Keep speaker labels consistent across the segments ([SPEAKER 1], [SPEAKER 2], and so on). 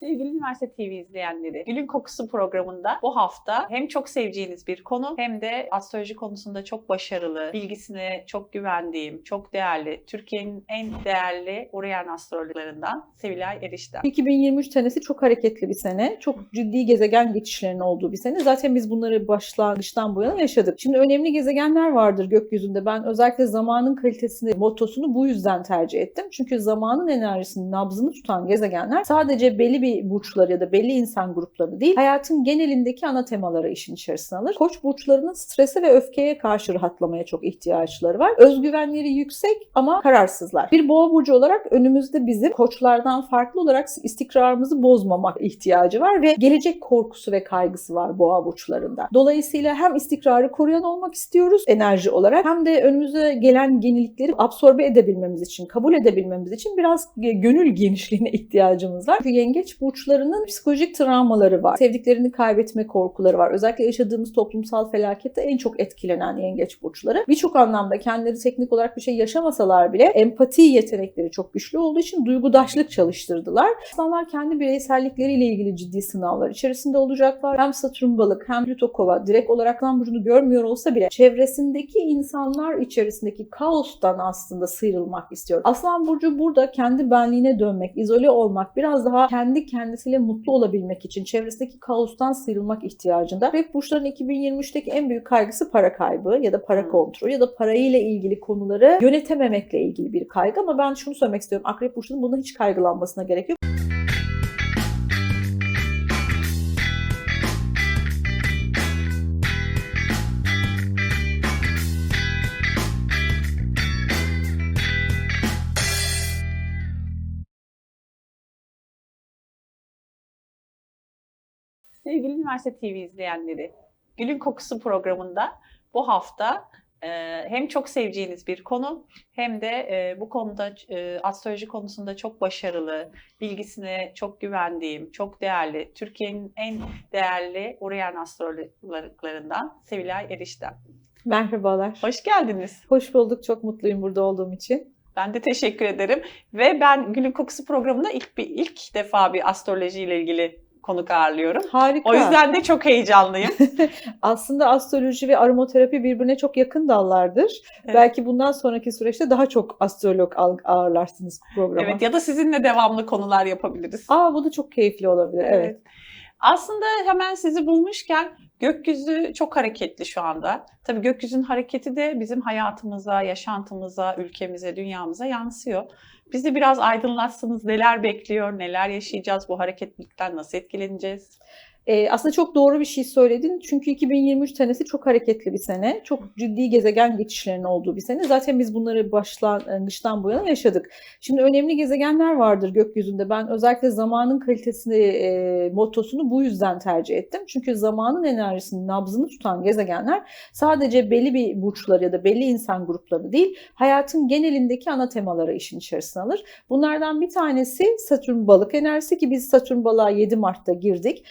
[SPEAKER 1] Sevgili Üniversite TV izleyenleri, Gülün Kokusu programında bu hafta hem çok seveceğiniz bir konu hem de astroloji konusunda çok başarılı, bilgisine çok güvendiğim, çok değerli, Türkiye'nin en değerli Oriyen astrologlarından Sevilay Erişten.
[SPEAKER 2] 2023 senesi çok hareketli bir sene. Çok ciddi gezegen geçişlerinin olduğu bir sene. Zaten biz bunları başlangıçtan bu yana yaşadık. Şimdi önemli gezegenler vardır gökyüzünde. Ben özellikle zamanın kalitesini, motosunu bu yüzden tercih ettim. Çünkü zamanın enerjisinin nabzını tutan gezegenler sadece belli bir burçları ya da belli insan grupları değil, hayatın genelindeki ana temaları işin içerisine alır. Koç burçlarının strese ve öfkeye karşı rahatlamaya çok ihtiyaçları var. Özgüvenleri yüksek ama kararsızlar. Bir boğa burcu olarak önümüzde bizim koçlardan farklı olarak istikrarımızı bozmamak ihtiyacı var ve gelecek korkusu ve kaygısı var boğa burçlarında. Dolayısıyla hem istikrarı koruyan olmak istiyoruz enerji olarak hem de önümüze gelen yenilikleri absorbe edebilmemiz için, kabul edebilmemiz için biraz gönül genişliğine ihtiyacımız var. Çünkü yengeç burçlarının psikolojik travmaları var. Sevdiklerini kaybetme korkuları var. Özellikle yaşadığımız toplumsal felakette en çok etkilenen yengeç burçları. Birçok anlamda kendileri teknik olarak bir şey yaşamasalar bile empati yetenekleri çok güçlü olduğu için duygudaşlık çalıştırdılar. İnsanlar kendi bireysellikleriyle ilgili ciddi sınavlar içerisinde olacaklar. Hem Satürn balık hem Plüto kova direkt olarak lan burcunu görmüyor olsa bile çevresindeki insanlar içerisindeki kaostan aslında sıyrılmak istiyor. Aslan burcu burada kendi benliğine dönmek, izole olmak, biraz daha kendi kendisiyle mutlu olabilmek için çevresindeki kaostan sıyrılmak ihtiyacında. Akrep burçların 2023'teki en büyük kaygısı para kaybı ya da para kontrolü ya da parayla ilgili konuları yönetememekle ilgili bir kaygı ama ben şunu söylemek istiyorum. Akrep burçlarının buna hiç kaygılanmasına gerek yok.
[SPEAKER 1] Sevgili Üniversite TV izleyenleri, Gülün Kokusu programında bu hafta e, hem çok seveceğiniz bir konu hem de e, bu konuda e, astroloji konusunda çok başarılı, bilgisine çok güvendiğim, çok değerli, Türkiye'nin en değerli Oriyen astrologlarından Sevilay Erişten.
[SPEAKER 2] Merhabalar.
[SPEAKER 1] Hoş geldiniz.
[SPEAKER 2] Hoş bulduk. Çok mutluyum burada olduğum için.
[SPEAKER 1] Ben de teşekkür ederim. Ve ben Gülün Kokusu programında ilk bir ilk defa bir astroloji ile ilgili konuk ağırlıyorum.
[SPEAKER 2] Harika.
[SPEAKER 1] O yüzden de çok heyecanlıyım.
[SPEAKER 2] Aslında astroloji ve aromaterapi birbirine çok yakın dallardır.
[SPEAKER 1] Evet.
[SPEAKER 2] Belki bundan sonraki süreçte daha çok astrolog ağ- ağırlarsınız programa.
[SPEAKER 1] Evet ya da sizinle devamlı konular yapabiliriz.
[SPEAKER 2] Aa bu da çok keyifli olabilir. Evet.
[SPEAKER 1] Aslında hemen sizi bulmuşken gökyüzü çok hareketli şu anda. Tabii gökyüzünün hareketi de bizim hayatımıza, yaşantımıza, ülkemize, dünyamıza yansıyor. Bizi biraz aydınlatsanız neler bekliyor, neler yaşayacağız, bu hareketlilikten nasıl etkileneceğiz?
[SPEAKER 2] Ee, aslında çok doğru bir şey söyledin. Çünkü 2023 senesi çok hareketli bir sene. Çok ciddi gezegen geçişlerinin olduğu bir sene. Zaten biz bunları başlangıçtan bu yana yaşadık. Şimdi önemli gezegenler vardır gökyüzünde. Ben özellikle zamanın kalitesini, e, motosunu bu yüzden tercih ettim. Çünkü zamanın enerjisinin nabzını tutan gezegenler sadece belli bir burçları ya da belli insan grupları değil, hayatın genelindeki ana temaları işin içerisine alır. Bunlardan bir tanesi Satürn balık enerjisi ki biz Satürn balığa 7 Mart'ta girdik.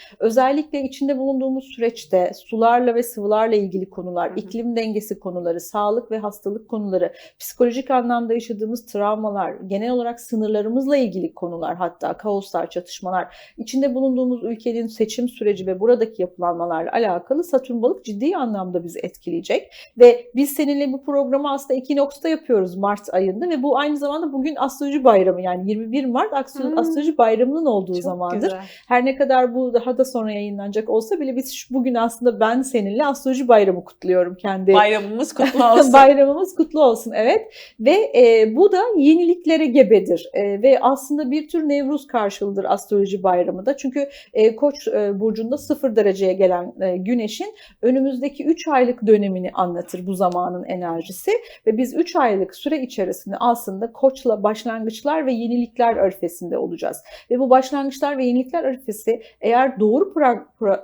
[SPEAKER 2] Özellikle içinde bulunduğumuz süreçte sularla ve sıvılarla ilgili konular, iklim dengesi konuları, sağlık ve hastalık konuları, psikolojik anlamda yaşadığımız travmalar, genel olarak sınırlarımızla ilgili konular hatta kaoslar, çatışmalar, içinde bulunduğumuz ülkenin seçim süreci ve buradaki yapılanmalarla alakalı Satürn balık ciddi anlamda bizi etkileyecek. Ve biz seninle bu programı aslında Ekinoks'ta yapıyoruz Mart ayında ve bu aynı zamanda bugün astroloji bayramı yani 21 Mart astro-
[SPEAKER 1] Hmm.
[SPEAKER 2] astroloji bayramının olduğu
[SPEAKER 1] Çok
[SPEAKER 2] zamandır.
[SPEAKER 1] güzel.
[SPEAKER 2] Her ne kadar bu daha da sonra yayınlanacak olsa bile biz bugün aslında ben seninle astroloji bayramı kutluyorum kendi.
[SPEAKER 1] Bayramımız kutlu olsun.
[SPEAKER 2] Bayramımız kutlu olsun evet ve e, bu da yeniliklere gebedir E, ve aslında bir tür Nevruz karşılıdır astroloji bayramı da çünkü e, Koç e, burcunda sıfır dereceye gelen e, Güneş'in önümüzdeki 3 aylık dönemini anlatır bu zamanın enerjisi ve biz 3 aylık süre içerisinde aslında Koç'la başlangıçlar ve yenilikler örfesinde olacağız ve bu başlangıçlar ve yenilikler arifesi eğer doğru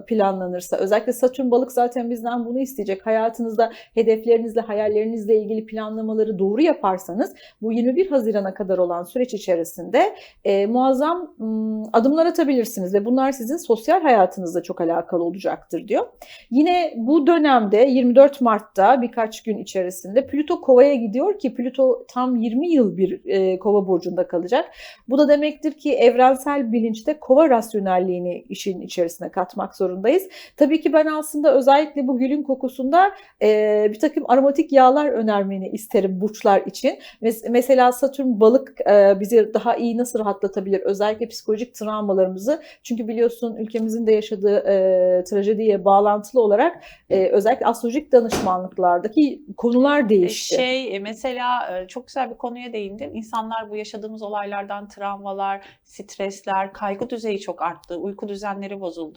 [SPEAKER 2] planlanırsa, özellikle Satürn balık zaten bizden bunu isteyecek. Hayatınızda hedeflerinizle, hayallerinizle ilgili planlamaları doğru yaparsanız bu 21 Haziran'a kadar olan süreç içerisinde e, muazzam m, adımlar atabilirsiniz ve bunlar sizin sosyal hayatınızla çok alakalı olacaktır diyor. Yine bu dönemde 24 Mart'ta birkaç gün içerisinde Plüto Kova'ya gidiyor ki Plüto tam 20 yıl bir e, Kova burcunda kalacak. Bu da demektir ki evrensel bilinçte Kova rasyonelliğini işin içerisine katmak zorundayız. Tabii ki ben aslında özellikle bu gülün kokusunda e, bir takım aromatik yağlar önermeni isterim burçlar için. Mes- mesela Satürn balık e, bizi daha iyi nasıl rahatlatabilir? Özellikle psikolojik travmalarımızı. Çünkü biliyorsun ülkemizin de yaşadığı e, trajediye bağlantılı olarak e, özellikle astrolojik danışmanlıklardaki konular
[SPEAKER 1] E,
[SPEAKER 2] değişti.
[SPEAKER 1] Şey e, mesela çok güzel bir konuya değindin. İnsanlar bu yaşadığımız olaylardan travmalar, stresler, kaygı düzeyi çok arttı. Uyku düzenleri bozuldu.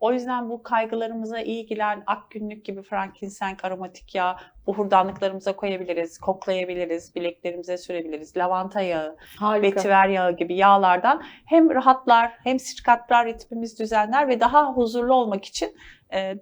[SPEAKER 1] O yüzden bu kaygılarımıza iyi gelen ak günlük gibi frankincense, aromatik yağ, buhurdanlıklarımıza koyabiliriz, koklayabiliriz, bileklerimize sürebiliriz. Lavanta yağı,
[SPEAKER 2] Harika.
[SPEAKER 1] vetiver yağı gibi yağlardan hem rahatlar hem sirkatlar ritmimiz düzenler ve daha huzurlu olmak için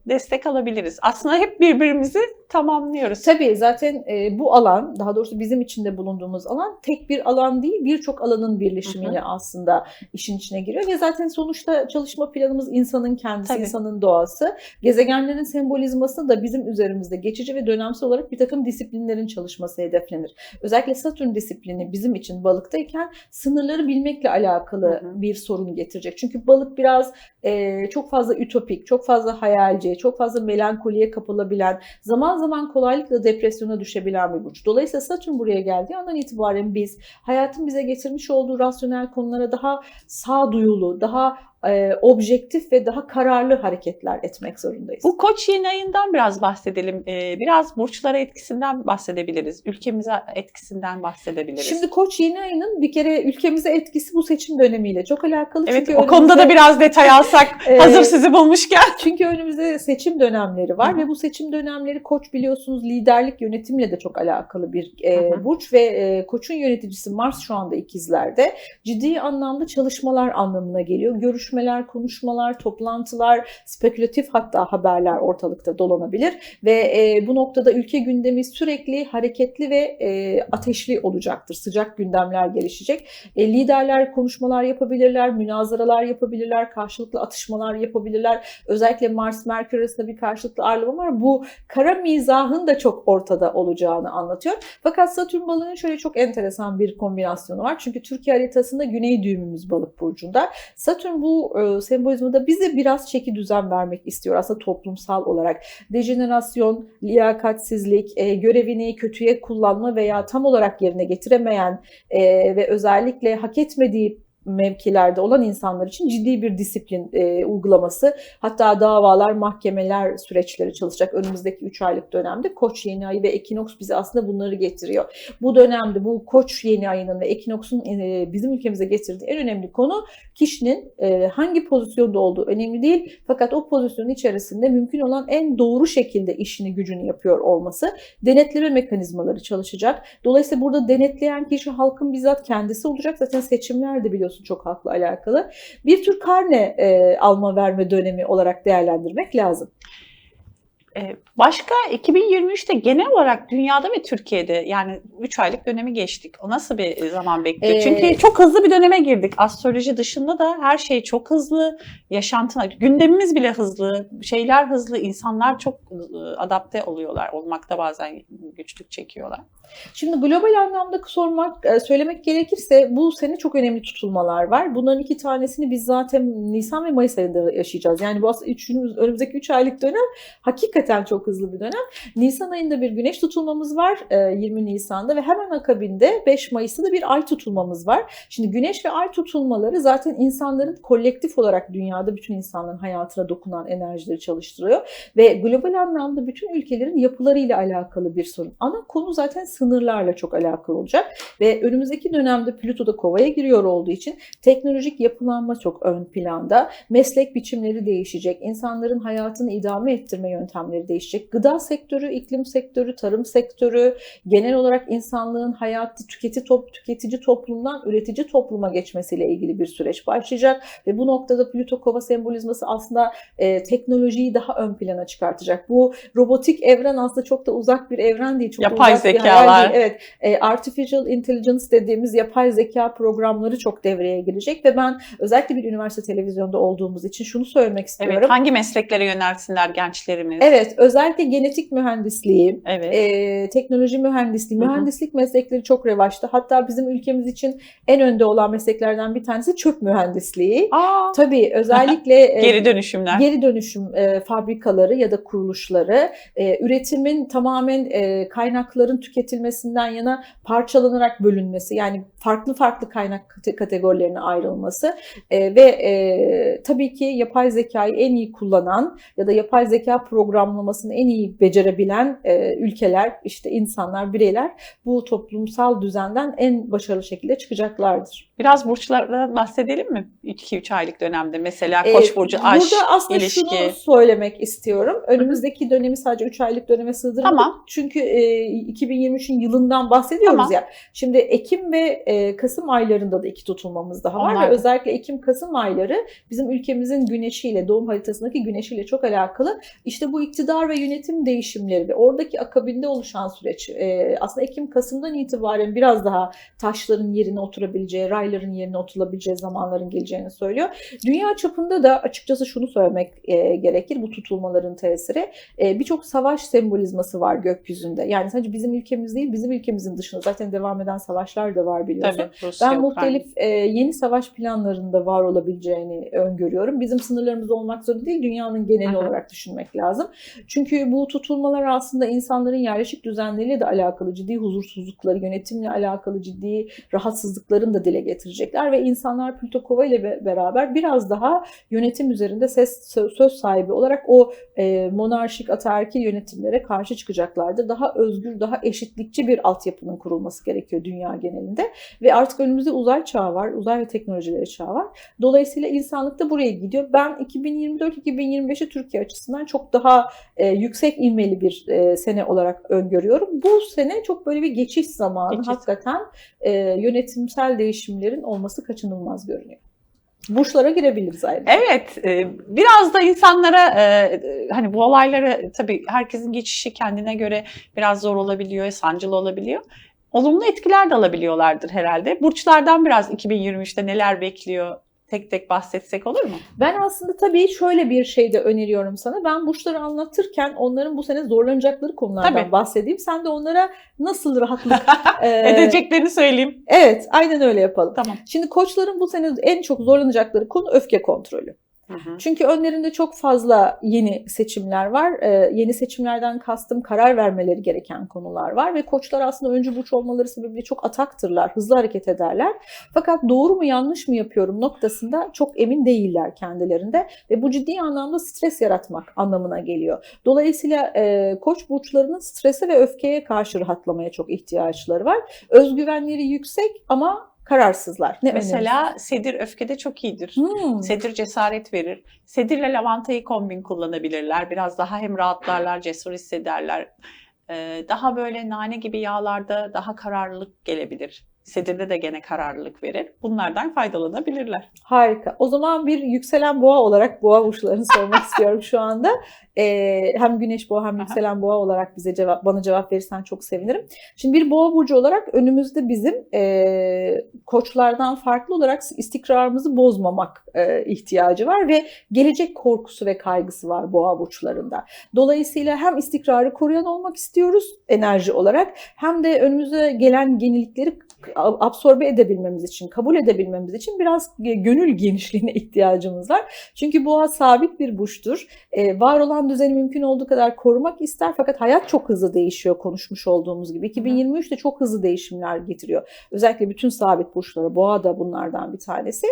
[SPEAKER 1] destek alabiliriz. Aslında hep birbirimizi tamamlıyoruz.
[SPEAKER 2] Tabii zaten e, bu alan, daha doğrusu bizim içinde bulunduğumuz alan tek bir alan değil, birçok alanın birleşimiyle aslında işin içine giriyor. Ve zaten sonuçta çalışma planımız insanın kendisi,
[SPEAKER 1] Tabii.
[SPEAKER 2] insanın doğası. Gezegenlerin sembolizması da bizim üzerimizde geçici ve dönemsel olarak bir takım disiplinlerin çalışması hedeflenir. Özellikle Satürn disiplini bizim için balıktayken sınırları bilmekle alakalı
[SPEAKER 1] Hı hı.
[SPEAKER 2] bir sorun getirecek. Çünkü balık biraz e, çok fazla ütopik, çok fazla hayalci, çok fazla melankoliye kapılabilen, zaman zaman kolaylıkla depresyona düşebilen bir burç. Dolayısıyla Satürn buraya geldiği andan itibaren biz hayatın bize getirmiş olduğu rasyonel konulara daha sağduyulu, daha e, objektif ve daha kararlı hareketler etmek zorundayız.
[SPEAKER 1] Bu koç yeni ayından biraz bahsedelim. Ee, biraz burçlara etkisinden bahsedebiliriz. Ülkemize etkisinden bahsedebiliriz.
[SPEAKER 2] Şimdi Koç yeni ayının bir kere ülkemize etkisi bu seçim dönemiyle çok alakalı.
[SPEAKER 1] evet
[SPEAKER 2] Çünkü
[SPEAKER 1] o konuda
[SPEAKER 2] önümüzde-
[SPEAKER 1] da biraz detay alsak hazır sizi bulmuşken.
[SPEAKER 2] Çünkü önümüzde seçim dönemleri var
[SPEAKER 1] Hı
[SPEAKER 2] ve bu seçim dönemleri Koç biliyorsunuz liderlik yönetimle de çok alakalı bir e,
[SPEAKER 1] Hı
[SPEAKER 2] burç ve e, Koç'un yöneticisi Mars şu anda ikizlerde. Ciddi anlamda çalışmalar anlamına geliyor. Görüşmeler, konuşmalar, toplantılar, spekülatif hatta haberler ortalıkta dolanabilir ve e, bu noktada ülke gündemi sürekli hareketli ve e, ateşli olacaktır. Sıcak gündemler gelişecek. E, liderler konuşmalar yapabilirler, münazaralar yapabilirler, karşılıklı atışmalar yapabilirler. Özellikle Mars Merkür arasında bir karşılıklı ağırlama var. Bu kara mizahın da çok ortada olacağını anlatıyor. Fakat Satürn balığının şöyle çok enteresan bir kombinasyonu var. Çünkü Türkiye haritasında güney düğümümüz balık burcunda. Satürn bu e, sembolizmada bize biraz çeki düzen vermek istiyor aslında toplumsal olarak. Dejenerasyon, liyakatsizlik, e, görevini kötüye kullanma veya tam olarak yerine getiremeyen e, ve özellikle hak etmediği mevkilerde olan insanlar için ciddi bir disiplin e, uygulaması. Hatta davalar, mahkemeler süreçleri çalışacak önümüzdeki 3 aylık dönemde. Koç yeni ayı ve ekinoks bize aslında bunları getiriyor. Bu dönemde bu koç yeni ayının ve ekinoksun e, bizim ülkemize getirdiği en önemli konu kişinin e, hangi pozisyonda olduğu önemli değil. Fakat o pozisyonun içerisinde mümkün olan en doğru şekilde işini gücünü yapıyor olması. Denetleme mekanizmaları çalışacak. Dolayısıyla burada denetleyen kişi halkın bizzat kendisi olacak. Zaten seçimler de biliyorsun çok halkla alakalı. Bir tür karne e, alma verme dönemi olarak değerlendirmek lazım.
[SPEAKER 1] Ee, Başka 2023'te genel olarak dünyada ve Türkiye'de yani 3 aylık dönemi geçtik. O nasıl bir zaman bekliyor?
[SPEAKER 2] Ee,
[SPEAKER 1] Çünkü çok hızlı bir döneme girdik. Astroloji dışında da her şey çok hızlı. Yaşantına, gündemimiz bile hızlı. Şeyler hızlı. insanlar çok e, adapte oluyorlar. Olmakta bazen güçlük çekiyorlar.
[SPEAKER 2] Şimdi global anlamda sormak, e, söylemek gerekirse bu sene çok önemli tutulmalar var. Bunların iki tanesini biz zaten Nisan ve Mayıs ayında yaşayacağız. Yani bu aslında önümüzdeki 3 aylık dönem hakikaten çok hızlı bir dönem. Nisan ayında bir güneş tutulmamız var e, 20 Nisan'da ve hemen akabinde 5 Mayıs'ta da bir ay tutulmamız var. Şimdi güneş ve ay tutulmaları zaten insanların kolektif olarak dünyada bütün insanların hayatına dokunan enerjileri çalıştırıyor ve global anlamda bütün ülkelerin yapılarıyla alakalı bir sorun. Ana konu zaten sınırlarla çok alakalı olacak. Ve önümüzdeki dönemde Plüto'da kovaya giriyor olduğu için teknolojik yapılanma çok ön planda. Meslek biçimleri değişecek. İnsanların hayatını idame ettirme yöntemleri değişecek. Gıda sektörü, iklim sektörü, tarım sektörü, genel olarak insanlığın hayatı tüketici, top, tüketici toplumdan üretici topluma geçmesiyle ilgili bir süreç başlayacak. Ve bu noktada Plüto kova sembolizması aslında e, teknolojiyi daha ön plana çıkartacak. Bu robotik evren aslında çok da uzak bir evren değil. Çok da
[SPEAKER 1] Yapay
[SPEAKER 2] uzak hayal değil. Evet, e, artificial intelligence dediğimiz yapay zeka programları çok devreye girecek ve ben özellikle bir üniversite televizyonda olduğumuz için şunu söylemek istiyorum.
[SPEAKER 1] Evet, hangi mesleklere yönelsinler gençlerimiz?
[SPEAKER 2] Evet, özellikle genetik mühendisliği,
[SPEAKER 1] Evet.
[SPEAKER 2] e, teknoloji mühendisliği, mühendislik meslekleri çok revaçta. Hatta bizim ülkemiz için en önde olan mesleklerden bir tanesi çöp mühendisliği.
[SPEAKER 1] Aa,
[SPEAKER 2] Tabii özellikle e,
[SPEAKER 1] geri dönüşümler.
[SPEAKER 2] geri dönüşüm e, fabrikaları ya da kuruluşları e, üretimin tamamen e, kaynakların tüketilmesinden yana parçalanarak bölünmesi yani farklı farklı kaynak kate- kategorilerine ayrılması e, ve e, tabii ki yapay zekayı en iyi kullanan ya da yapay zeka programlamasını en iyi becerebilen e, ülkeler işte insanlar bireyler bu toplumsal düzenden en başarılı şekilde çıkacaklardır.
[SPEAKER 1] Biraz burçlardan bahsedelim mi? 2-3 aylık dönemde mesela
[SPEAKER 2] Ee,
[SPEAKER 1] Koç burcu aşk.
[SPEAKER 2] Burada aslında
[SPEAKER 1] ilişki.
[SPEAKER 2] şunu söylemek istiyorum. Önümüzdeki dönemi sadece 3 aylık döneme sığdırmadık.
[SPEAKER 1] Tamam.
[SPEAKER 2] Çünkü e, 2023'ün yılından bahsediyoruz
[SPEAKER 1] Tamam.
[SPEAKER 2] ya. Şimdi Ekim ve e, Kasım aylarında da iki tutulmamız daha var
[SPEAKER 1] Onlar
[SPEAKER 2] ve
[SPEAKER 1] da.
[SPEAKER 2] özellikle Ekim-Kasım ayları bizim ülkemizin güneşiyle, doğum haritasındaki güneşiyle çok alakalı. İşte bu iktidar ve yönetim değişimleri ve oradaki akabinde oluşan süreç e, aslında Ekim-Kasım'dan itibaren biraz daha taşların yerine oturabileceği, rayların yerine oturabileceği zamanların geleceğini söylüyor. Dünya çapında da açıkçası şunu söylemek e, gerekir bu tutulmaların tesiri. E, Birçok savaş sembolizması var gökyüzünde. Yani sadece bizim ülkemiz değil, bizim ülkemizin dışında zaten devam eden savaşlar da var biliyorsun.
[SPEAKER 1] Tabii, Rusya,
[SPEAKER 2] Ben muhtelif e, yeni savaş planlarında var olabileceğini öngörüyorum. Bizim sınırlarımız olmak zorunda değil, dünyanın geneli
[SPEAKER 1] Aha.
[SPEAKER 2] olarak düşünmek lazım. Çünkü bu tutulmalar aslında insanların yerleşik düzenleriyle de alakalı ciddi huzursuzlukları, yönetimle alakalı ciddi rahatsızlıkların da dile getirecekler ve insanlar Plüto Kova ile be- beraber biraz daha yönetim üzerinde ses sö- söz sahibi olarak o e, monarşik ataerkil yönetimlere karşı çıkacaklardır. Daha özgür, daha eşitlikçi bir altyapının kurulması gerekiyor dünya genelinde. Ve artık önümüzde uzay çağı var, uzay ve teknolojileri çağı var. Dolayısıyla insanlık da buraya gidiyor. Ben 2024-2025'i Türkiye açısından çok daha e, yüksek inmeli bir e, sene olarak öngörüyorum. Bu sene çok böyle bir geçiş zamanı.
[SPEAKER 1] Geçiş.
[SPEAKER 2] Hakikaten e, yönetimsel değişimlerin olması kaçınılmaz görünüyor. Burçlara girebiliriz ayrıca.
[SPEAKER 1] Evet, e, biraz da insanlara e, hani bu olayları tabii herkesin geçişi kendine göre biraz zor olabiliyor, sancılı olabiliyor. Olumlu etkiler de alabiliyorlardır herhalde. Burçlardan biraz 2023'te neler bekliyor tek tek bahsetsek olur mu?
[SPEAKER 2] Ben aslında tabii şöyle bir şey de öneriyorum sana. Ben burçları anlatırken onların bu sene zorlanacakları konulardan
[SPEAKER 1] Tabii.
[SPEAKER 2] bahsedeyim. Sen de onlara nasıl rahatlık e,
[SPEAKER 1] Edeceklerini söyleyeyim.
[SPEAKER 2] Evet, aynen öyle yapalım.
[SPEAKER 1] Tamam.
[SPEAKER 2] Şimdi koçların bu sene en çok zorlanacakları konu öfke kontrolü. Çünkü önlerinde çok fazla yeni seçimler var. Ee, yeni seçimlerden kastım karar vermeleri gereken konular var ve koçlar aslında öncü burç olmaları sebebiyle çok ataktırlar, hızlı hareket ederler. Fakat doğru mu yanlış mı yapıyorum noktasında çok emin değiller kendilerinde ve bu ciddi anlamda stres yaratmak anlamına geliyor. Dolayısıyla e, koç burçlarının strese ve öfkeye karşı rahatlamaya çok ihtiyaçları var. Özgüvenleri yüksek ama kararsızlar. Ne
[SPEAKER 1] Mesela sedir öfkede çok iyidir.
[SPEAKER 2] önerirsin? Hmm.
[SPEAKER 1] Sedir cesaret verir. Sedirle lavantayı kombin kullanabilirler. Biraz daha hem rahatlarlar, cesur hissederler. Ee, Daha böyle nane gibi yağlarda daha kararlılık gelebilir. Sedirde de gene kararlılık verir. Bunlardan faydalanabilirler.
[SPEAKER 2] Harika. O zaman bir yükselen boğa olarak boğa burçlarını sormak istiyorum şu anda. Ee, hem güneş boğa hem
[SPEAKER 1] Aha.
[SPEAKER 2] yükselen boğa olarak bize cevap bana cevap verirsen çok sevinirim. Şimdi bir boğa burcu olarak önümüzde bizim e, koçlardan farklı olarak istikrarımızı bozmamak e, ihtiyacı var ve gelecek korkusu ve kaygısı var boğa burçlarında. Dolayısıyla hem istikrarı koruyan olmak istiyoruz enerji olarak hem de önümüze gelen yenilikleri absorbe edebilmemiz için, kabul edebilmemiz için biraz gönül genişliğine ihtiyacımız var. Çünkü boğa sabit bir burçtur. E, var olan düzeni mümkün olduğu kadar korumak ister fakat hayat çok hızlı değişiyor konuşmuş olduğumuz gibi. 2023 de çok hızlı değişimler getiriyor. Özellikle bütün sabit burçlara, boğa da bunlardan bir tanesi.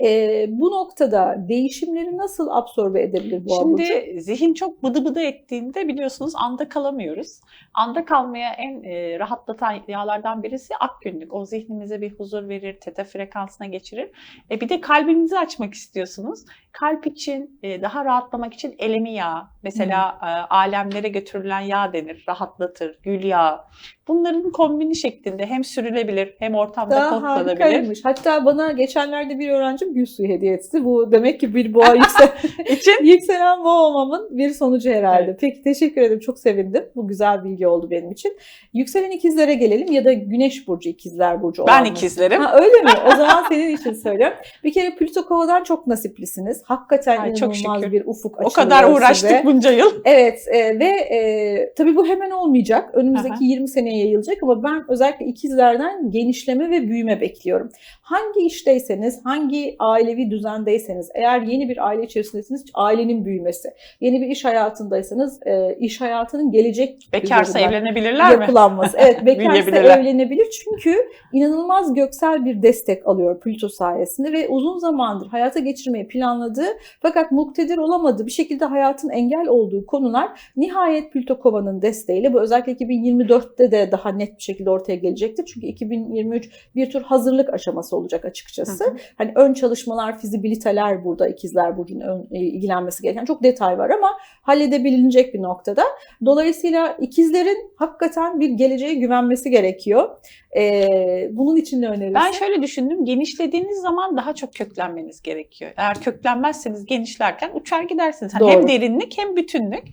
[SPEAKER 2] E, bu noktada değişimleri nasıl absorbe edebilir boğa
[SPEAKER 1] Şimdi
[SPEAKER 2] burcu?
[SPEAKER 1] zihin çok bıdı bıdı ettiğinde biliyorsunuz anda kalamıyoruz. Anda kalmaya en e, rahatlatan yağlardan birisi ak günlük. O zihnimize bir huzur verir, teta frekansına geçirir. E, bir de kalbinizi açmak istiyorsunuz. Kalp için, e, daha rahatlamak için elemi yağı. Mesela e, alemlere götürülen yağ denir. Rahatlatır, gül yağı. Bunların kombini şeklinde hem sürülebilir hem ortamda
[SPEAKER 2] Daha
[SPEAKER 1] koklanabilir.
[SPEAKER 2] harikaymış. Hatta bana geçenlerde bir öğrencim gül suyu hediye etti. Bu demek ki bir boğa yüksel
[SPEAKER 1] için
[SPEAKER 2] yükselen boğa olmamın bir sonucu herhalde. Peki teşekkür ederim. Çok sevindim. Bu güzel bilgi oldu benim için. Yükselen ikizlere gelelim ya da güneş burcu ikizler burcu
[SPEAKER 1] ben
[SPEAKER 2] olanlar.
[SPEAKER 1] ikizlerim.
[SPEAKER 2] Ha öyle mi? O zaman senin için söylüyorum. Bir kere Plüto Kova'dan çok nasiplisiniz. Hakikaten
[SPEAKER 1] Ay, çok
[SPEAKER 2] inanılmaz
[SPEAKER 1] şükür.
[SPEAKER 2] bir ufuk
[SPEAKER 1] O
[SPEAKER 2] açılıyor
[SPEAKER 1] kadar uğraştık
[SPEAKER 2] size.
[SPEAKER 1] bunca yıl.
[SPEAKER 2] Evet e, ve e, tabii bu hemen olmayacak. Önümüzdeki
[SPEAKER 1] Aha.
[SPEAKER 2] 20 yayılacak ama ben özellikle ikizlerden genişleme ve büyüme bekliyorum. Hangi işteyseniz, hangi ailevi düzendeyseniz, eğer yeni bir aile içerisindesiniz ailenin büyümesi, yeni bir iş hayatındaysanız e, iş hayatının gelecek
[SPEAKER 1] Bekarsa evlenebilirler mi?
[SPEAKER 2] yapılanması. Evet bekarsa evlenebilir çünkü inanılmaz göksel bir destek alıyor Plüto sayesinde ve uzun zamandır hayata geçirmeyi planladığı fakat muktedir olamadığı bir şekilde hayatın engel olduğu konular nihayet Plüto Kova'nın desteğiyle bu özellikle 2024'te de daha net bir şekilde ortaya gelecektir. Çünkü 2023 bir tür hazırlık aşaması olacak açıkçası.
[SPEAKER 1] Hı hı.
[SPEAKER 2] Hani ön çalışmalar, fizibiliteler burada ikizler burcunun ön- e, ilgilenmesi gereken çok detay var ama halledebilinecek bir noktada. Dolayısıyla ikizlerin hakikaten bir geleceğe güvenmesi gerekiyor. Ee, bunun için ne önerirsin?
[SPEAKER 1] Ben şöyle düşündüm. Genişlediğiniz zaman daha çok köklenmeniz gerekiyor. Eğer köklenmezseniz genişlerken uçar gidersiniz. Hani
[SPEAKER 2] Doğru.
[SPEAKER 1] hem derinlik hem bütünlük.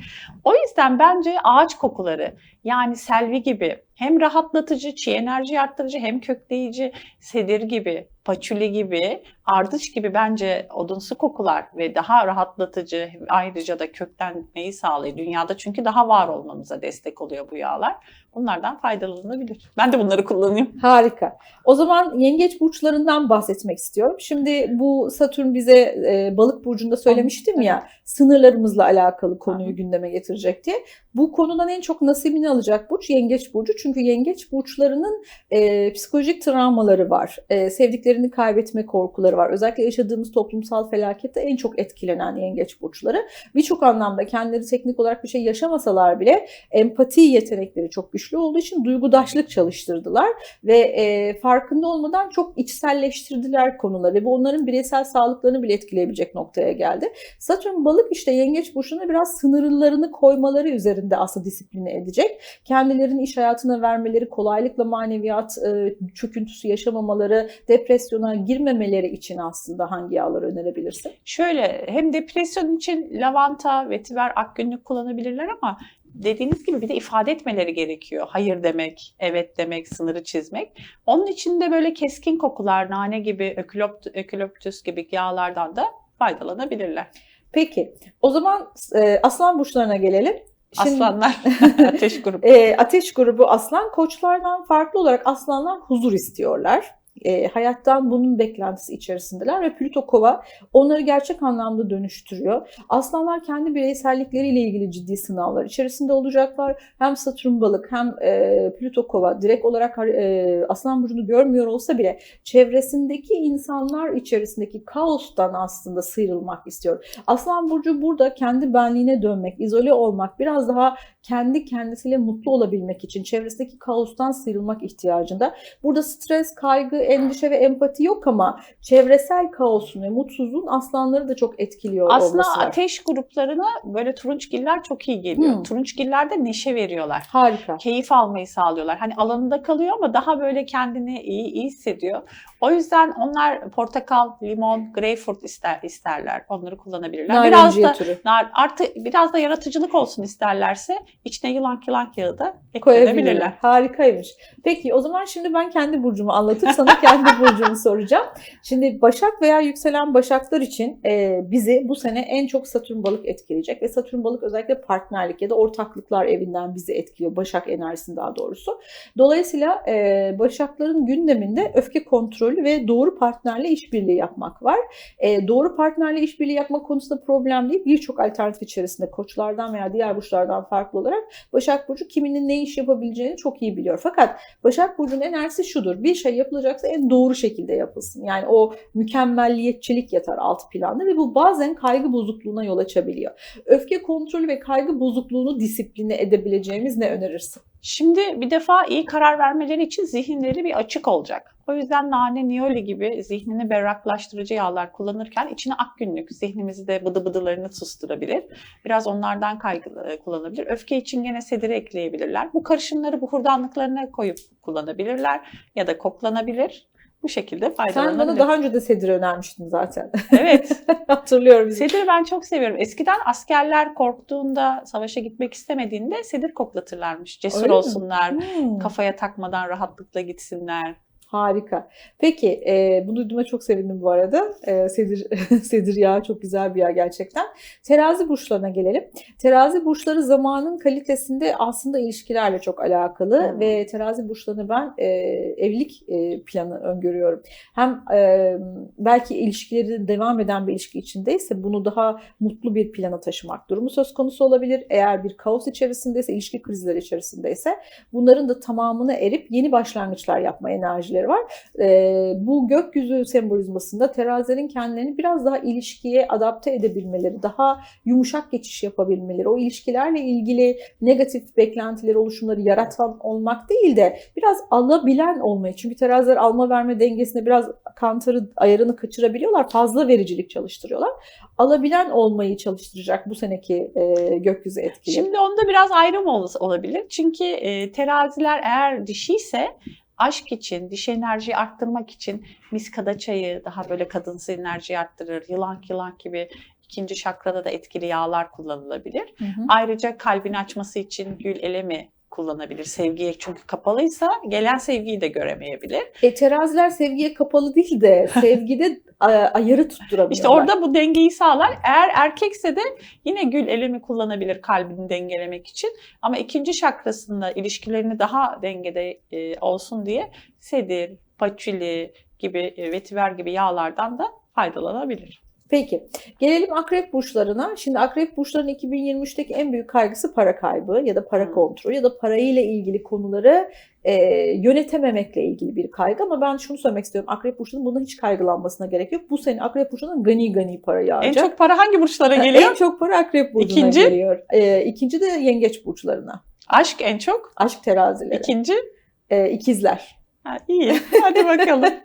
[SPEAKER 1] O yüzden bence ağaç kokuları yani selvi gibi hem rahatlatıcı, çiğ enerji arttırıcı hem kökleyici, sedir gibi, paçuli gibi, ardıç gibi bence odunsu kokular ve daha rahatlatıcı ayrıca da köklenmeyi sağlıyor dünyada. Çünkü daha var olmamıza destek oluyor bu yağlar. Bunlardan faydalanılabilir. Ben de bunları kullanıyorum.
[SPEAKER 2] Harika. O zaman yengeç burçlarından bahsetmek istiyorum. Şimdi bu Satürn bize e, balık burcunda söylemiştim ya sınırlarımızla alakalı konuyu
[SPEAKER 1] Aha.
[SPEAKER 2] gündeme getirecek diye. Bu konudan en çok nasibini alacak burç yengeç burcu. Çünkü yengeç burçlarının e, psikolojik travmaları var. E, sevdiklerini kaybetme korkuları var. Özellikle yaşadığımız toplumsal felakette en çok etkilenen yengeç burçları. Birçok anlamda kendileri teknik olarak bir şey yaşamasalar bile empati yetenekleri çok güçlü olduğu için duygudaşlık çalıştırdılar ve e, farkında olmadan çok içselleştirdiler konuları ve bu onların bireysel sağlıklarını bile etkileyebilecek noktaya geldi. Satürn balık işte yengeç burcuna biraz sınırlarını koymaları üzerinde aslında disipline edecek. Kendilerini iş hayatına vermeleri, kolaylıkla maneviyat e, çöküntüsü yaşamamaları, depresyona girmemeleri için aslında hangi yağları önerebilirsin?
[SPEAKER 1] Şöyle hem depresyon için lavanta, vetiver, akgünlük kullanabilirler ama dediğiniz gibi bir de ifade etmeleri gerekiyor. Hayır demek, evet demek, sınırı çizmek. Onun için de böyle keskin kokular, nane gibi, ökülopt, öküloptüs gibi yağlardan da faydalanabilirler.
[SPEAKER 2] Peki o zaman e, aslan burçlarına gelelim. Şimdi-
[SPEAKER 1] Aslanlar, ateş grubu.
[SPEAKER 2] E, ateş grubu aslan koçlardan farklı olarak aslanlar huzur istiyorlar. E, hayattan bunun beklentisi içerisindeler ve Plüto kova onları gerçek anlamda dönüştürüyor. Aslanlar kendi bireysellikleriyle ilgili ciddi sınavlar içerisinde olacaklar. Hem Satürn balık hem e, Plüto kova direkt olarak e, aslan burcunu görmüyor olsa bile çevresindeki insanlar içerisindeki kaostan aslında sıyrılmak istiyor. Aslan burcu burada kendi benliğine dönmek, izole olmak, biraz daha kendi kendisiyle mutlu olabilmek için çevresindeki kaostan sıyrılmak ihtiyacında. Burada stres, kaygı, endişe ve empati yok ama çevresel kaosun ve mutsuzluğun aslanları da çok etkiliyor olması
[SPEAKER 1] Aslında
[SPEAKER 2] var.
[SPEAKER 1] ateş gruplarına böyle turunçgiller çok iyi geliyor.
[SPEAKER 2] Hmm.
[SPEAKER 1] Turunçgiller de neşe veriyorlar.
[SPEAKER 2] Harika.
[SPEAKER 1] Keyif almayı sağlıyorlar. Hani alanında kalıyor ama daha böyle kendini iyi, iyi hissediyor. O yüzden onlar portakal, limon, greyfurt ister isterler. Onları kullanabilirler. biraz da
[SPEAKER 2] türü.
[SPEAKER 1] nar, artı biraz da yaratıcılık olsun isterlerse içine yılan yılan yağı da
[SPEAKER 2] koyabilirler.
[SPEAKER 1] ekleyebilirler.
[SPEAKER 2] Harikaymış. Peki o zaman şimdi ben kendi burcumu anlatıp sana kendi burcumu soracağım. Şimdi Başak veya yükselen Başaklar için e, bizi bu sene en çok Satürn balık etkileyecek ve Satürn balık özellikle partnerlik ya da ortaklıklar evinden bizi etkiliyor. Başak enerjisini daha doğrusu. Dolayısıyla e, Başakların gündeminde öfke kontrolü ve doğru partnerle işbirliği yapmak var. E, doğru partnerle işbirliği yapmak konusunda problem değil. Birçok alternatif içerisinde koçlardan veya diğer burçlardan farklı olarak Başak Burcu kiminin ne iş yapabileceğini çok iyi biliyor. Fakat Başak Burcu'nun enerjisi şudur. Bir şey yapılacaksa en doğru şekilde yapılsın. Yani o mükemmelliyetçilik yatar alt planda ve bu bazen kaygı bozukluğuna yol açabiliyor. Öfke kontrolü ve kaygı bozukluğunu disipline edebileceğimiz ne önerirsin?
[SPEAKER 1] Şimdi bir defa iyi karar vermeleri için zihinleri bir açık olacak. O yüzden nane, niyoli gibi zihnini berraklaştırıcı yağlar kullanırken içine ak günlük zihnimizi de bıdı bıdılarını susturabilir. Biraz onlardan kaygı e, kullanabilir. Öfke için gene sedire ekleyebilirler. Bu karışımları buhurdanlıklarına koyup kullanabilirler ya da koklanabilir. Bu şekilde
[SPEAKER 2] Sen
[SPEAKER 1] faydalanabilir.
[SPEAKER 2] bana daha önce de sedir önermiştin zaten.
[SPEAKER 1] Evet.
[SPEAKER 2] Hatırlıyorum.
[SPEAKER 1] Sedir ben çok seviyorum. Eskiden askerler korktuğunda, savaşa gitmek istemediğinde sedir koklatırlarmış. Cesur
[SPEAKER 2] Öyle mi?
[SPEAKER 1] olsunlar,
[SPEAKER 2] Hmm.
[SPEAKER 1] kafaya takmadan rahatlıkla gitsinler.
[SPEAKER 2] Harika. Peki e, bunu duyduğuma çok sevindim bu arada. E, sedir, sedir yağı çok güzel bir yağ gerçekten. Terazi burçlarına gelelim. Terazi burçları zamanın kalitesinde aslında ilişkilerle çok alakalı
[SPEAKER 1] Hmm.
[SPEAKER 2] ve terazi burçlarını ben e, evlilik e, planı öngörüyorum. Hem e, belki ilişkileri devam eden bir ilişki içindeyse bunu daha mutlu bir plana taşımak durumu söz konusu olabilir. Eğer bir kaos içerisindeyse, ilişki krizleri içerisindeyse bunların da tamamına erip yeni başlangıçlar yapma enerjileri var. Ee, bu gökyüzü sembolizmasında terazilerin kendilerini biraz daha ilişkiye adapte edebilmeleri, daha yumuşak geçiş yapabilmeleri, o ilişkilerle ilgili negatif beklentileri, oluşumları yaratan olmak değil de biraz alabilen olmayı. Çünkü teraziler alma verme dengesinde biraz kantarı, ayarını kaçırabiliyorlar. Fazla vericilik çalıştırıyorlar. Alabilen olmayı çalıştıracak bu seneki e, gökyüzü etkili.
[SPEAKER 1] Şimdi onda biraz ayrım ol- olabilir. Çünkü e, teraziler eğer dişiyse aşk için, dişi enerjiyi arttırmak için miskada çayı daha böyle kadınsı enerjiyi arttırır. Yılan yılan gibi ikinci çakrada da etkili yağlar kullanılabilir.
[SPEAKER 2] Hı hı.
[SPEAKER 1] Ayrıca kalbini açması için gül elemi kullanabilir. Sevgiye çünkü kapalıysa gelen sevgiyi de göremeyebilir.
[SPEAKER 2] E, teraziler sevgiye kapalı değil de sevgide ayarı tutturamıyorlar.
[SPEAKER 1] İşte orada bu dengeyi sağlar. Eğer erkekse de yine gül elemi kullanabilir kalbini dengelemek için. Ama ikinci çakrasında ilişkilerini daha dengede e, olsun diye sedir, paçuli gibi, e, vetiver gibi yağlardan da faydalanabilir.
[SPEAKER 2] Peki gelelim akrep burçlarına. Şimdi akrep burçlarının 2023'teki en büyük kaygısı para kaybı ya da para kontrolü ya da parayla ilgili konuları e, yönetememekle ilgili bir kaygı. Ama ben şunu söylemek istiyorum. Akrep burçlarının bundan hiç kaygılanmasına gerek yok. Bu sene akrep burçlarının gani gani para
[SPEAKER 1] En
[SPEAKER 2] yağacak.
[SPEAKER 1] çok para hangi burçlara
[SPEAKER 2] En
[SPEAKER 1] geliyor?
[SPEAKER 2] çok para akrep burcuna
[SPEAKER 1] İkinci?
[SPEAKER 2] geliyor. E, ikinci de yengeç burçlarına.
[SPEAKER 1] Aşk en çok.
[SPEAKER 2] Aşk terazileri.
[SPEAKER 1] İkinci.
[SPEAKER 2] E, ikizler.
[SPEAKER 1] Ha, iyi. Hadi bakalım.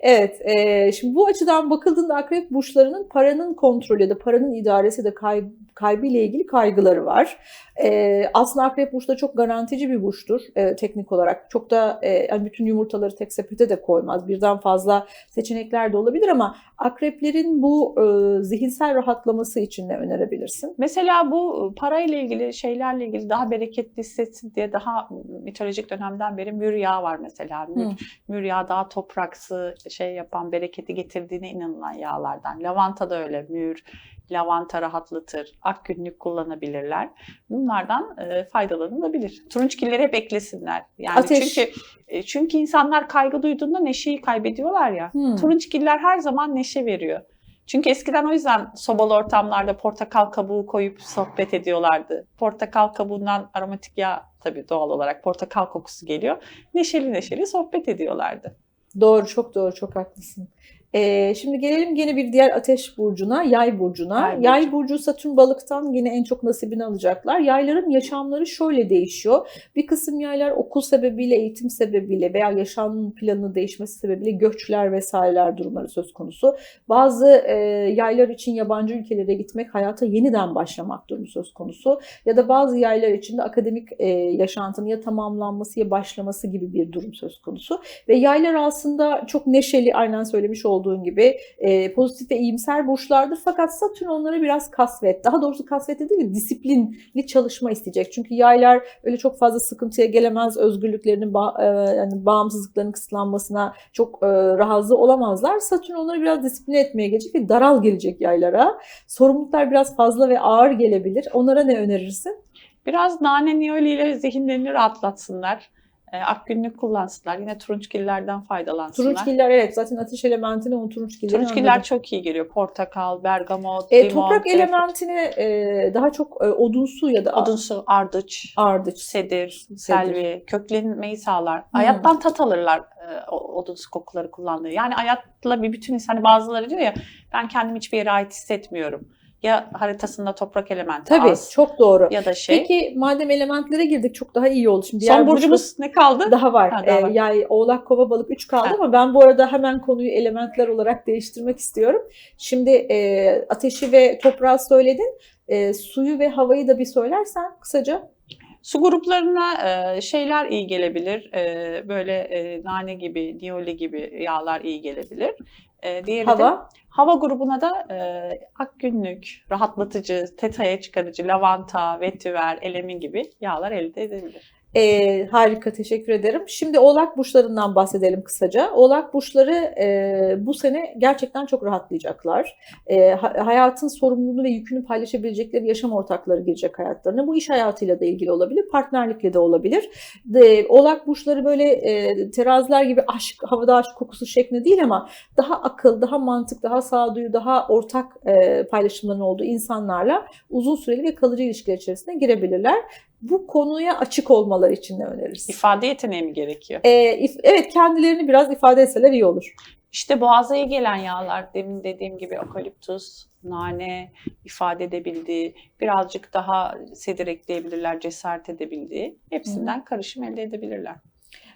[SPEAKER 2] Evet, e, şimdi bu açıdan bakıldığında akrep burçlarının paranın kontrolü ya da paranın idaresi de kay, kaybıyla ilgili kaygıları var. E, aslında akrep burçları çok garantici bir burçtur e, teknik olarak. Çok da e, yani bütün yumurtaları tek sepete de koymaz. Birden fazla seçenekler de olabilir ama akreplerin bu e, zihinsel rahatlaması için ne önerebilirsin?
[SPEAKER 1] Mesela bu parayla ilgili şeylerle ilgili daha bereketli hissetsin diye daha mitolojik dönemden beri mür yağı var mesela. Mür,
[SPEAKER 2] Hı.
[SPEAKER 1] mür yağı daha topraksı şey yapan, bereketi getirdiğine inanılan yağlardan. Lavanta da öyle. Mür, lavanta rahatlatır. Ak günlük kullanabilirler. Bunlardan e, faydalanılabilir. Turunçgilleri hep eklesinler. Yani
[SPEAKER 2] Ateş.
[SPEAKER 1] çünkü e, çünkü insanlar kaygı duyduğunda neşeyi kaybediyorlar ya.
[SPEAKER 2] Hmm.
[SPEAKER 1] Turunçgiller her zaman neşe veriyor. Çünkü eskiden o yüzden sobalı ortamlarda portakal kabuğu koyup sohbet ediyorlardı. Portakal kabuğundan aromatik yağ tabii doğal olarak portakal kokusu geliyor. Neşeli neşeli sohbet ediyorlardı.
[SPEAKER 2] Doğru, çok doğru, çok haklısın. Ee, şimdi gelelim gene bir diğer ateş burcuna, yay burcuna.
[SPEAKER 1] Yay
[SPEAKER 2] Yay,
[SPEAKER 1] burcu.
[SPEAKER 2] burcu Satürn balıktan yine en çok nasibini alacaklar. Yayların yaşamları şöyle değişiyor. Bir kısım yaylar okul sebebiyle, eğitim sebebiyle veya yaşam planının değişmesi sebebiyle göçler vesaireler durumları söz konusu. Bazı e, yaylar için yabancı ülkelere gitmek, hayata yeniden başlamak durumu söz konusu. Ya da bazı yaylar için de akademik e, yaşantının ya tamamlanması ya başlaması gibi bir durum söz konusu. Ve yaylar aslında çok neşeli, aynen söylemiş olduğun gibi e, pozitif ve iyimser burçlardır. Fakat Satürn onlara biraz kasvet, daha doğrusu kasvet değil de disiplinli çalışma isteyecek. Çünkü yaylar öyle çok fazla sıkıntıya gelemez, özgürlüklerinin, ba- e, yani bağımsızlıklarının kısıtlanmasına çok e, razı olamazlar. Satürn onları biraz disipline etmeye gelecek ve daral gelecek yaylara. Sorumluluklar biraz fazla ve ağır gelebilir. Onlara ne önerirsin?
[SPEAKER 1] Biraz nane niyoli ile zihinlerini rahatlatsınlar. E, ak günlük kullansınlar. Yine turunçgillerden faydalansınlar.
[SPEAKER 2] Turunçgiller evet zaten ateş elementine o
[SPEAKER 1] Turunçgiller
[SPEAKER 2] anladım.
[SPEAKER 1] çok iyi geliyor. Portakal, bergamot,
[SPEAKER 2] E,
[SPEAKER 1] limon,
[SPEAKER 2] toprak
[SPEAKER 1] greyfurt,
[SPEAKER 2] elementine e, daha çok e, odunsu ya da
[SPEAKER 1] odunsu, ardıç,
[SPEAKER 2] ardıç.
[SPEAKER 1] sedir, selvi, köklenmeyi sağlar.
[SPEAKER 2] Hmm.
[SPEAKER 1] Hayattan tat alırlar e, odunsu kokuları kullandığı. Yani hayatla bir bütün insan. Hani bazıları diyor ya ben kendimi hiçbir yere ait hissetmiyorum. Ya haritasında toprak elementi
[SPEAKER 2] Tabii
[SPEAKER 1] az
[SPEAKER 2] çok doğru.
[SPEAKER 1] ya da şey.
[SPEAKER 2] Peki madem elementlere girdik çok daha iyi oldu. Şimdi
[SPEAKER 1] Son burcumuz ne kaldı?
[SPEAKER 2] daha var.
[SPEAKER 1] Ha, daha
[SPEAKER 2] Ee,
[SPEAKER 1] var.
[SPEAKER 2] yay, oğlak, kova, balık 3 kaldı
[SPEAKER 1] Ha.
[SPEAKER 2] ama ben bu arada hemen konuyu elementler olarak değiştirmek istiyorum. Şimdi e, ateşi ve toprağı söyledin. E, suyu ve havayı da bir söylersen kısaca.
[SPEAKER 1] Su gruplarına e, şeyler iyi gelebilir. E, böyle e, nane gibi, niyoli gibi yağlar iyi gelebilir. E, diğeri de
[SPEAKER 2] Hava.
[SPEAKER 1] hava grubuna da e, akgünlük, rahatlatıcı, tetaya çıkarıcı, lavanta, vetiver, elemin gibi yağlar elde edilebilir.
[SPEAKER 2] E, harika teşekkür ederim. Şimdi oğlak burçlarından bahsedelim kısaca. Oğlak burçları e, bu sene gerçekten çok rahatlayacaklar. E, ha- hayatın sorumluluğunu ve yükünü paylaşabilecekleri yaşam ortakları girecek hayatlarına. Bu iş hayatıyla da ilgili olabilir, partnerlikle de olabilir. De, oğlak burçları böyle e, teraziler gibi aşk, havada aşk kokusu şeklinde değil ama daha akıl, daha mantık, daha sağduyu, daha ortak e, paylaşımların olduğu insanlarla uzun süreli ve kalıcı ilişkiler içerisine girebilirler. Bu konuya açık olmaları için ne öneririz?
[SPEAKER 1] İfade yeteneği mi gerekiyor?
[SPEAKER 2] Ee, if- evet kendilerini biraz ifade etseler iyi olur.
[SPEAKER 1] İşte boğaza iyi gelen yağlar, demin dediğim gibi okaliptus, nane ifade edebildiği, birazcık daha sedir ekleyebilirler, cesaret edebildiği. Hepsinden karışım elde edebilirler.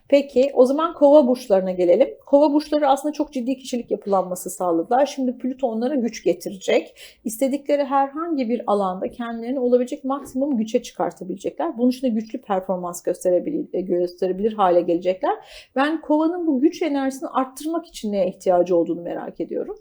[SPEAKER 2] Peki o zaman kova burçlarına gelelim. Kova burçları aslında çok ciddi kişilik yapılanması sağladılar. Şimdi Plüto onlara güç getirecek. İstedikleri herhangi bir alanda kendilerini olabilecek maksimum güçe çıkartabilecekler. Bunun için de güçlü performans gösterebilir, gösterebilir hale gelecekler. Ben kovanın bu güç enerjisini arttırmak için neye ihtiyacı olduğunu merak ediyorum.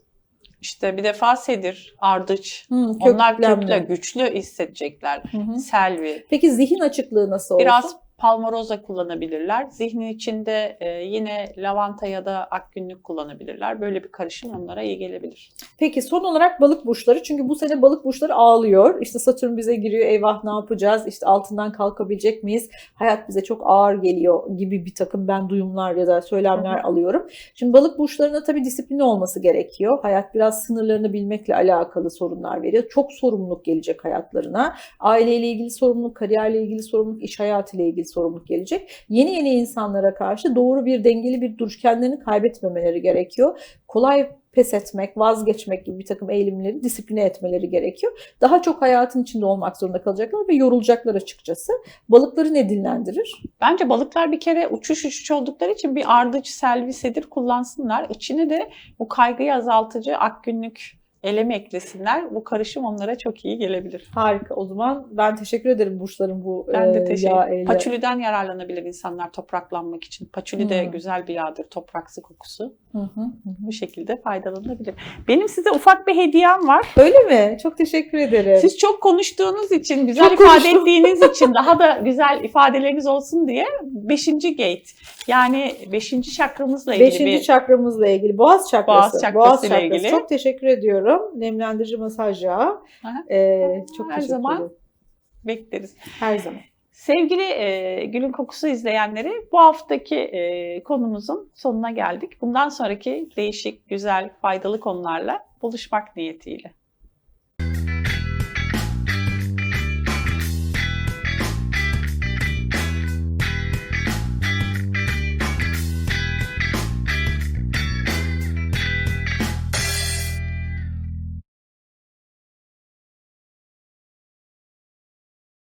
[SPEAKER 1] İşte bir defa sedir, ardıç,
[SPEAKER 2] Hmm,
[SPEAKER 1] onlar köklü, güçlü hissedecekler.
[SPEAKER 2] Hı hı.
[SPEAKER 1] Selvi,
[SPEAKER 2] Peki zihin açıklığı nasıl olsun?
[SPEAKER 1] biraz palmaroza kullanabilirler. Zihnin içinde e, yine lavanta ya da akgünlük kullanabilirler. Böyle bir karışım onlara iyi gelebilir.
[SPEAKER 2] Peki son olarak balık burçları. Çünkü bu sene balık burçları ağlıyor. İşte Satürn bize giriyor. Eyvah ne yapacağız? İşte altından kalkabilecek miyiz? Hayat bize çok ağır geliyor gibi bir takım ben duyumlar ya da söylemler
[SPEAKER 1] Hı hı.
[SPEAKER 2] alıyorum. Şimdi balık burçlarına tabii disiplinli olması gerekiyor. Hayat biraz sınırlarını bilmekle alakalı sorunlar veriyor. Çok sorumluluk gelecek hayatlarına. Aileyle ilgili sorumluluk, kariyerle ilgili sorumluluk, iş hayatıyla ilgili sorumluluk gelecek. Yeni yeni insanlara karşı doğru bir dengeli bir duruş kendilerini kaybetmemeleri gerekiyor. Kolay pes etmek, vazgeçmek gibi bir takım eğilimleri disipline etmeleri gerekiyor. Daha çok hayatın içinde olmak zorunda kalacaklar ve yorulacaklar açıkçası. Balıkları ne dinlendirir?
[SPEAKER 1] Bence balıklar bir kere uçuş uçuş oldukları için bir ardıç, selvi, sedir kullansınlar. İçine de bu kaygıyı azaltıcı akgünlük eleme eklesinler. Bu karışım onlara çok iyi gelebilir.
[SPEAKER 2] Harika. O zaman ben teşekkür ederim burçların bu
[SPEAKER 1] Ben de
[SPEAKER 2] e,
[SPEAKER 1] teşekkür
[SPEAKER 2] ile.
[SPEAKER 1] Paçuliden yararlanabilir insanlar topraklanmak için. Paçuli de güzel bir yağdır, topraksı kokusu.
[SPEAKER 2] Hı hı.
[SPEAKER 1] Bu şekilde faydalanabilir. Benim size ufak bir hediyem var.
[SPEAKER 2] Öyle mi? Çok teşekkür ederim.
[SPEAKER 1] Siz çok konuştuğunuz için, güzel
[SPEAKER 2] Çok
[SPEAKER 1] ifade
[SPEAKER 2] konuştum.
[SPEAKER 1] ettiğiniz için, daha da güzel ifadeleriniz olsun diye 5. gate yani 5. çakramızla ilgili
[SPEAKER 2] Beşinci
[SPEAKER 1] bir
[SPEAKER 2] çakramızla ilgili boğaz çakrası.
[SPEAKER 1] Boğaz çakrası ile ilgili.
[SPEAKER 2] Çok teşekkür ediyorum. Nemlendirici masaj yağı. Ee, çok
[SPEAKER 1] Her
[SPEAKER 2] teşekkür
[SPEAKER 1] zaman.
[SPEAKER 2] ederim.
[SPEAKER 1] bekleriz.
[SPEAKER 2] Her zaman.
[SPEAKER 1] Sevgili e, Gül'ün Kokusu izleyenleri bu haftaki e, konumuzun sonuna geldik. Bundan sonraki değişik, güzel, faydalı konularla buluşmak niyetiyle.